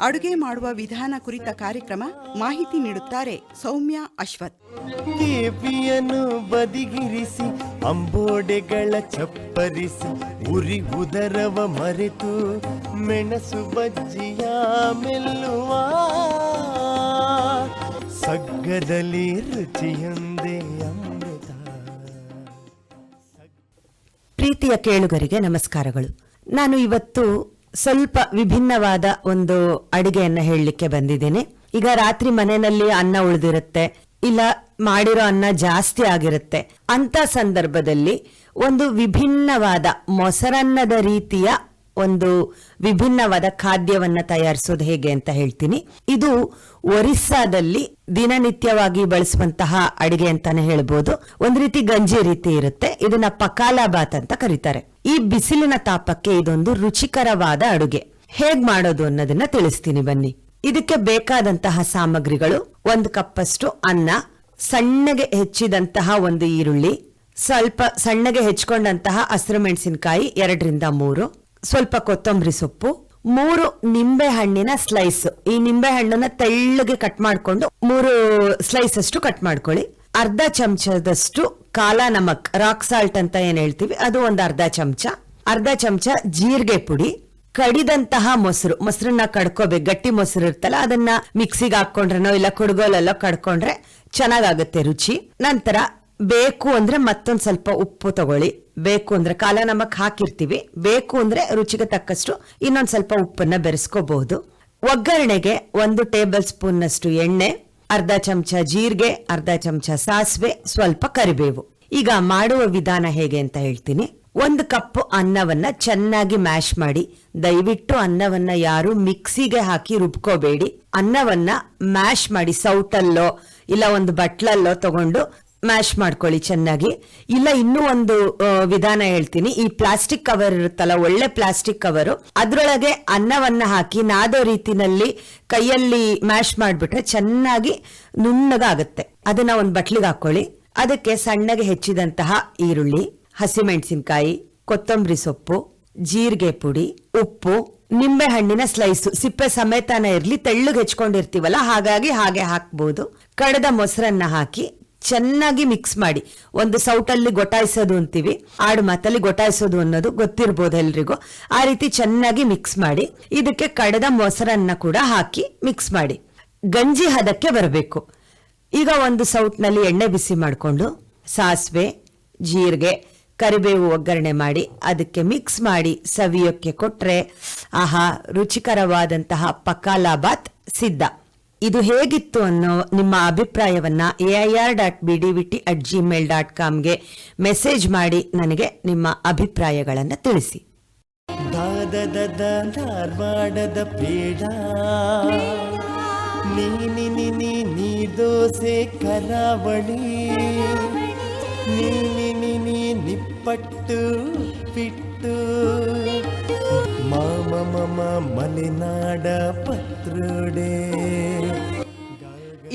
ಅಡುಗೆ ಮಾಡುವ ವಿಧಾನ ಕುರಿತ ಕಾರ್ಯಕ್ರಮ ಮಾಹಿತಿ ನೀಡುತ್ತಾರೆ ಸೌಮ್ಯ ಅಶ್ವಥ್. ಕೇಪಿಯನ್ನು ಬದಿಗಿರಿಸಿ ಅಂಬೋಡೆಗಳ ಚಪ್ಪರಿಸಿ ಉರಿ ಉದರವ ಮರೆತು ಮೆಣಸು ಬಜ್ಜಿಯ ಮೆಲ್ಲುವ. ಸಗ್ಗದಲ್ಲಿ ರುಚಿಯೊಂದೇ ಅಮೃತ. ಪ್ರೀತಿಯ ಕೇಳುಗರಿಗೆ ನಮಸ್ಕಾರಗಳು. ನಾನು ಇವತ್ತು ಸ್ವಲ್ಪ ವಿಭಿನ್ನವಾದ ಒಂದು ಅಡಿಗೆಯನ್ನ ಹೇಳಲಿಕ್ಕೆ ಬಂದಿದ್ದೀನಿ. ಈಗ ರಾತ್ರಿ ಮನೆಯಲ್ಲಿ ಅನ್ನ ಉಳಿದಿರುತ್ತೆ, ಇಲ್ಲ ಮಾಡಿರೋ ಅನ್ನ ಜಾಸ್ತಿ ಆಗಿರುತ್ತೆ. ಅಂತ ಸಂದರ್ಭದಲ್ಲಿ ಒಂದು ವಿಭಿನ್ನವಾದ ಮೊಸರನ್ನದ ರೀತಿಯ ಒಂದು ವಿಭಿನ್ನವಾದ ಖಾದ್ಯವನ್ನ ತಯಾರಿಸೋದು ಹೇಗೆ ಅಂತ ಹೇಳ್ತೀನಿ. ಇದು ಒರಿಸ್ಸಾದಲ್ಲಿ ದಿನನಿತ್ಯವಾಗಿ ಬಳಸುವಂತಹ ಅಡಿಗೆ ಅಂತಾನೆ ಹೇಳ್ಬೋದು. ಒಂದ್ ರೀತಿ ಗಂಜಿ ರೀತಿ ಇರುತ್ತೆ. ಇದನ್ನ ಪಕಾಲಾಬಾತ್ ಅಂತ ಕರೀತಾರೆ. ಈ ಬಿಸಿಲಿನ ತಾಪಕ್ಕೆ ಇದೊಂದು ರುಚಿಕರವಾದ ಅಡುಗೆ. ಹೇಗ್ ಮಾಡೋದು ಅನ್ನೋದನ್ನ ತಿಳಿಸ್ತೀನಿ ಬನ್ನಿ. ಇದಕ್ಕೆ ಬೇಕಾದಂತಹ ಸಾಮಗ್ರಿಗಳು ಒಂದು ಕಪ್ಪಷ್ಟು ಅನ್ನ, ಸಣ್ಣಗೆ ಹೆಚ್ಚಿದಂತಹ ಒಂದು ಈರುಳ್ಳಿ, ಸ್ವಲ್ಪ ಸಣ್ಣಗೆ ಹೆಚ್ಕೊಂಡಂತಹ ಹಸಿರು ಮೆಣಸಿನಕಾಯಿ, ಎರಡರಿಂದ ಮೂರು. ಸ್ವಲ್ಪ ಕೊತ್ತಂಬರಿ ಸೊಪ್ಪು, ಮೂರು ನಿಂಬೆ ಹಣ್ಣಿನ ಸ್ಲೈಸ್ ಈ ನಿಂಬೆ ಹಣ್ಣನ್ನ ತೆಳ್ಳಗೆ ಕಟ್ ಮಾಡ್ಕೊಂಡು ಮೂರು ಸ್ಲೈಸ್ ಅಷ್ಟು ಕಟ್ ಮಾಡ್ಕೊಳ್ಳಿ. ಅರ್ಧ ಚಮಚದಷ್ಟು ಕಾಲಾ ನಮಕ್ ರಾಕ್ ಸಾಲ್ಟ್ ಅಂತ ಏನ್ ಹೇಳ್ತೀವಿ, ಅದು ಒಂದು ಅರ್ಧ ಚಮಚ. ಅರ್ಧ ಚಮಚ ಜೀರಿಗೆ ಪುಡಿ, ಕಡಿದಂತಹ ಮೊಸರು. ಮೊಸರನ್ನ ಕಡ್ಕೋಬೇಕು. ಗಟ್ಟಿ ಮೊಸರು ಇರ್ತಲ್ಲ, ಅದನ್ನ ಮಿಕ್ಸಿಗೆ ಹಾಕೊಂಡ್ರೆನೋ ಇಲ್ಲ ಕುಡ್ಗೋಲೆಲ್ಲೋ ಕಡ್ಕೊಂಡ್ರೆ ಚೆನ್ನಾಗಾಗುತ್ತೆ ರುಚಿ. ನಂತರ ಬೇಕು ಅಂದ್ರೆ ಮತ್ತೊಂದ್ ಸ್ವಲ್ಪ ಉಪ್ಪು ತಗೊಳ್ಳಿ. ಬೇಕು ಅಂದ್ರೆ ಕಾಲ ನಮಕ್ ಹಾಕಿರ್ತೀವಿ. ಬೇಕು ಅಂದ್ರೆ ರುಚಿಗೆ ತಕ್ಕಷ್ಟು ಇನ್ನೊಂದ್ ಸ್ವಲ್ಪ ಉಪ್ಪನ್ನ ಬೆರೆಸ್ಕೋಬಹುದು. ಒಗ್ಗರಣೆಗೆ ಒಂದು ಟೇಬಲ್ ಸ್ಪೂನ್ ನಷ್ಟು ಎಣ್ಣೆ, ಅರ್ಧ ಚಮಚ ಜೀರಿಗೆ, ಅರ್ಧ ಚಮಚ ಸಾಸಿವೆ, ಸ್ವಲ್ಪ ಕರಿಬೇವು. ಈಗ ಮಾಡುವ ವಿಧಾನ ಹೇಗೆ ಅಂತ ಹೇಳ್ತೀನಿ. ಒಂದು ಕಪ್ ಅನ್ನವನ್ನ ಚೆನ್ನಾಗಿ ಮ್ಯಾಶ್ ಮಾಡಿ, ದಯವಿಟ್ಟು ಅನ್ನವನ್ನ ಯಾರು ಮಿಕ್ಸಿಗೆ ಹಾಕಿ ರುಬ್ಕೋಬೇಡಿ. ಅನ್ನವನ್ನ ಮ್ಯಾಶ್ ಮಾಡಿ, ಸೌಟಲ್ಲೋ, ಇಲ್ಲ ಒಂದು ಬಟ್ಲಲ್ಲೋ ತಗೊಂಡು ಮ್ಯಾಶ್ ಮಾಡ್ಕೊಳ್ಳಿ ಚೆನ್ನಾಗಿ. ಇಲ್ಲ, ಇನ್ನೂ ಒಂದು ವಿಧಾನ ಹೇಳ್ತೀನಿ. ಈ ಪ್ಲಾಸ್ಟಿಕ್ ಕವರ್ ಇರುತ್ತಲ್ಲ, ಒಳ್ಳೆ ಪ್ಲಾಸ್ಟಿಕ್ ಕವರು, ಅದ್ರೊಳಗೆ ಅನ್ನವನ್ನ ಹಾಕಿ, ನಾದೋ ರೀತಿನಲ್ಲಿ ಕೈಯಲ್ಲಿ ಮ್ಯಾಶ್ ಮಾಡ್ಬಿಟ್ರೆ ಚೆನ್ನಾಗಿ ನುಣ್ಣಗಾಗುತ್ತೆ. ಅದನ್ನ ಒಂದು ಬಟ್ಲಿಗೆ ಹಾಕೊಳ್ಳಿ ಅದಕ್ಕೆ ಸಣ್ಣಗೆ ಹೆಚ್ಚಿದಂತಹ ಈರುಳ್ಳಿ, ಹಸಿಮೆಣಸಿನಕಾಯಿ, ಕೊತ್ತಂಬರಿ ಸೊಪ್ಪು, ಜೀರಿಗೆ ಪುಡಿ, ಉಪ್ಪು, ನಿಂಬೆ ಹಣ್ಣಿನ ಸ್ಲೈಸು. ಸಿಪ್ಪೆ ಸಮೇತನ ಇರ್ಲಿ, ತೆಳ್ಳಗೆ ಹೆಚ್ಕೊಂಡಿರ್ತೀವಲ್ಲ, ಹಾಗಾಗಿ ಹಾಗೆ ಹಾಕ್ಬೋದು. ಕಡದ ಮೊಸರನ್ನ ಹಾಕಿ ಚೆನ್ನಾಗಿ ಮಿಕ್ಸ್ ಮಾಡಿ. ಒಂದು ಸೌಟಲ್ಲಿ ಗೊಟಾಯಿಸೋದು ಅಂತೀವಿ, ಆಡು ಮಾತಲ್ಲಿ ಗೊಟಾಯಿಸೋದು ಅನ್ನೋದು ಗೊತ್ತಿರ್ಬೋದು ಎಲ್ರಿಗೂ. ಆ ರೀತಿ ಚೆನ್ನಾಗಿ ಮಿಕ್ಸ್ ಮಾಡಿ, ಇದಕ್ಕೆ ಕಡದ ಮೊಸರನ್ನ ಕೂಡ ಹಾಕಿ ಮಿಕ್ಸ್ ಮಾಡಿ. ಗಂಜಿ ಹದಕ್ಕೆ ಬರಬೇಕು. ಈಗ ಒಂದು ಸೌಟ್ನಲ್ಲಿ ಎಣ್ಣೆ ಬಿಸಿ ಮಾಡಿಕೊಂಡು, ಸಾಸಿವೆ, ಜೀರಿಗೆ, ಕರಿಬೇವು ಒಗ್ಗರಣೆ ಮಾಡಿ, ಅದಕ್ಕೆ ಮಿಕ್ಸ್ ಮಾಡಿ ಸವಿಯೋಕ್ಕೆ ಕೊಟ್ಟರೆ ಆಹಾ ರುಚಿಕರವಾದಂತಹ ಪಕಾಲಾಬಾತ್ ಸಿದ್ಧ. ಇದು ಹೇಗಿತ್ತು ಅನ್ನೋ ನಿಮ್ಮ ಅಭಿಪ್ರಾಯವನ್ನ A I R dot B D V T at Gmail dot ಕಾಮ್ಗೆ message ಮಾಡಿ ನನಗೆ ನಿಮ್ಮ ಅಭಿಪ್ರಾಯಗಳನ್ನು ತಿಳಿಸಿ. ದಾದದ ಧಾರವಾಡದ ಪೇಡ ನೀ ದೋಸೆ ಕರಾವಳಿ, ನಿನಿ ನಿಪ್ಪಟ್ಟು ಪಿಟ್ಟು, ಮಾಮ ಮಮ ಮಲೆನಾಡ ಪತ್ರೋಡೆ.